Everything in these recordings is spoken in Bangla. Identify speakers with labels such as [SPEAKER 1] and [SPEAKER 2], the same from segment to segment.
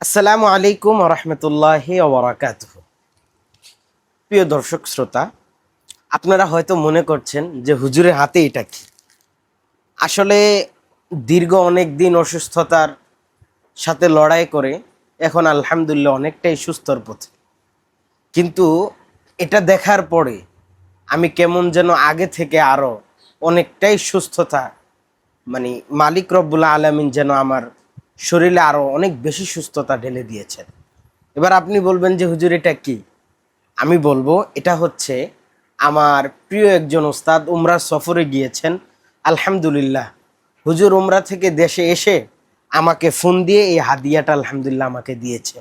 [SPEAKER 1] আসসালামু আলাইকুম রহমতুল্লাহি ওবরাকাত প্রিয় দর্শক, শ্রোতা, আপনারা হয়তো মনে করছেন যে হুজুরের হাতে এটা কি? আসলে দীর্ঘ অনেক দিন অসুস্থতার সাথে লড়াই করে এখন আলহামদুলিল্লাহ অনেকটাই সুস্থর পথে। কিন্তু এটা দেখার পরে আমি কেমন যেন আগে থেকে আরও অনেকটাই সুস্থতা মানে মালিক রব্বুল্লা আলমিন যেন আমার শরীরে আরও অনেক বেশি সুস্থতা ঢেলে দিয়েছেন এবার আপনি বলবেন যে, হুজুর, এটা কি? আমি বলব, এটা হচ্ছে আমার প্রিয় একজন ওস্তাদ, উমরা সফরে গিয়েছেন। আলহামদুলিল্লাহ। হুজুর, উমরা থেকে দেশে এসে আমাকে ফোন দিয়ে এই হাদিয়াটা আলহামদুলিল্লাহ আমাকে দিয়েছে।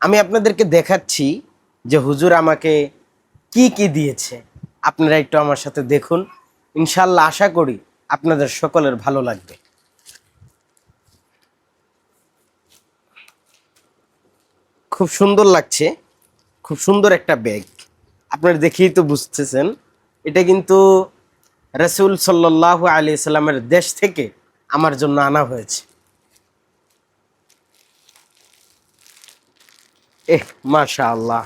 [SPEAKER 1] আমি আপনাদেরকে দেখাচ্ছি যে, হুজুর, আমাকে কি কি দিয়েছে? আপনারা একটু আমার সাথে দেখুন। ইনশাল্লাহ, আশা করি আপনাদের সকলের ভালো লাগবে। খুব সুন্দর লাগছে। খুব সুন্দর একটা ব্যাগ আপনারা দেখেই তো বুঝতেছেন। এটা কিন্তু রসুল সাল্লাহ আলি সাল্লামের দেশ থেকে আমার জন্য আনা হয়েছে। এহ মাশা আল্লাহ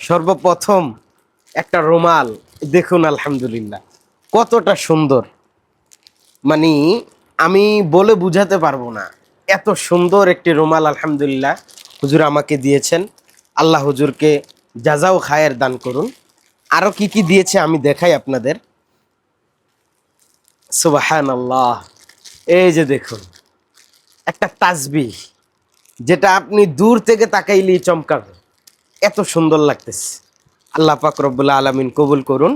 [SPEAKER 1] সর্বপ্রথম একটা রুমাল। দেখুন, আলহামদুলিল্লাহ। কতটা সুন্দর। মানে আমি বলে বুঝাতে পারব না। এত সুন্দর একটি রুমাল, আলহামদুলিল্লাহ। হুজুর আমাকে দিয়েছেন। আল্লাহ হুজুরকে যাজাও খায়ের দান করুন। আরও কি কি দিয়েছে আমি দেখাই আপনাদের। সুবাহান আল্লাহ এই যে দেখুন, একটা তাজবি যেটা আপনি দূর থেকে তাকাইলেই চমকাবে। এত সুন্দর লাগতেছে। আল্লাহ পাক রব্বুল্লা আলমিন কবুল করুন।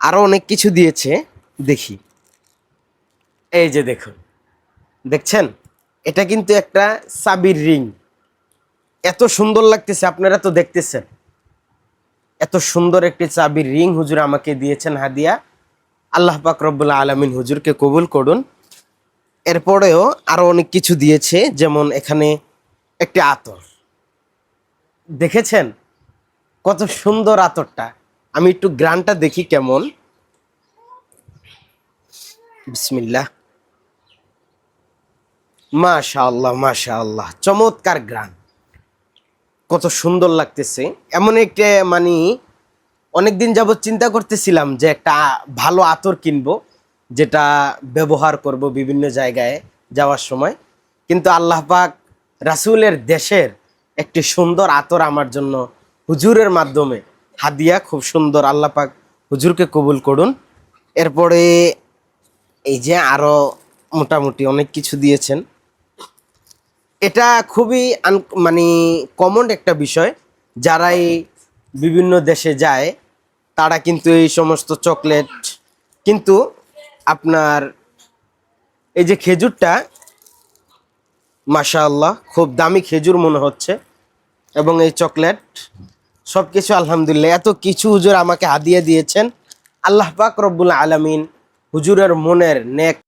[SPEAKER 1] আরও অনেক কিছু দিয়েছে, দেখি। এই যে দেখুন, দেখছেন? এটা কিন্তু একটা সাবির রিং। এত সুন্দর লাগতেছে, আপনারা তো দেখতেছেন। এত সুন্দর একটি চাবির রিং হুজুর আমাকে দিয়েছেন হাদিয়া। আল্লাহ পাক রব্বুল্লা আলমিন হুজুরকে কবুল করুন। এরপরেও আরও অনেক কিছু দিয়েছে, যেমন এখানে একটি আতর। দেখেছেন? কত সুন্দর আতরটা। আমি একটু গ্রানটা দেখি কেমন। বিসমিল্লাহ। মাশা আল্লাহ মাশা আল্লাহ চমৎকার গ্রান। কত সুন্দর লাগতেছে। এমন একটা মানে অনেকদিন যাবৎ চিন্তা করতেছিলাম যে একটা ভালো আতর কিনবো, যেটা ব্যবহার করব বিভিন্ন জায়গায় যাওয়ার সময়। কিন্তু আল্লাহ পাক রাসুলের দেশের একটি সুন্দর আতর আমার জন্য হুজুরের মাধ্যমে হাদিয়া খুব সুন্দর আল্লাহ পাক হুজুরকে কবুল করুন। এরপরে এই যে আরও মোটামুটি অনেক কিছু দিয়েছেন। এটা খুবই আন- মানে কমন একটা বিষয়। যারাই বিভিন্ন দেশে যায়, তারা কিন্তু এই সমস্ত চকলেট কিন্তু আপনার এই যে খেজুরটা, মাশাআল্লাহ, খুব দামি খেজুর মনে হচ্ছে। এবং এই চকলেট সব কিছু আলহামদুলিল্লাহ। এত কিছু হুজুর আমাকে হাদিয়ে দিয়েছেন। আল্লাহ পাক রব্বুল আলমিন হুজুরের মনের নেক